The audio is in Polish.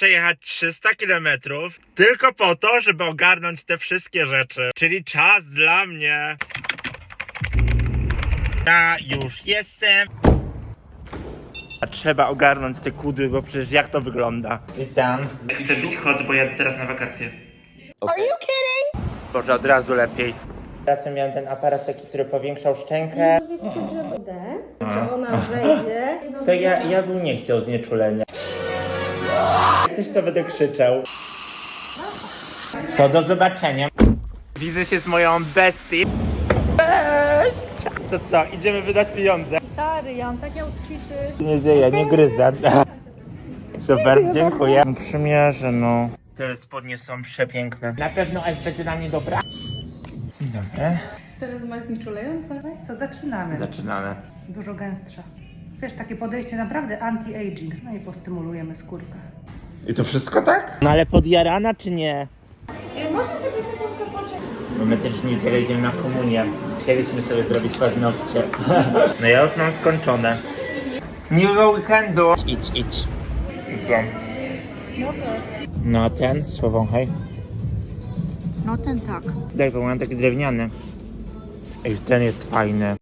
przejechać 300 km tylko po to, żeby ogarnąć te wszystkie rzeczy. Czyli czas dla mnie. Ja już jestem. A trzeba ogarnąć te kudły, bo przecież jak to wygląda? Witam. Chcę bić chod, bo jadę teraz na wakacje. Are you kidding? Może od razu lepiej. Teraz miałem ten aparat taki, który powiększał szczękę. Czy ona wejdzie? To ja, ja bym nie chciał znieczulenia. Jak coś to będę krzyczał. To do zobaczenia. Widzę się z moją bestii. Cześć! To co, idziemy wydać pieniądze? Stary, ja mam takie outfity. Nie dzieje, nie gryzę. Super, dziękuję. Przymierzę, no. Te spodnie są przepiękne. Na pewno aż będzie na mnie dobra. Dzień dobry. Teraz ma znieczulająca. Co zaczynamy? Zaczynamy. Dużo gęstsza. Wiesz, takie podejście naprawdę anti-aging. No i postymulujemy skórkę. I to wszystko tak? No ale podjarana czy nie? Można sobie sekundkę poczekać. Bo my też w niedzielę idziemy na komunię. Chcieliśmy sobie zrobić paznokcie. No ja już mam skończone. Miłego weekendu. Idź, idź. Co? No a ten? Słową hej. No ten tak. Daj, bo mam taki drewniany. Ej, ten jest fajny.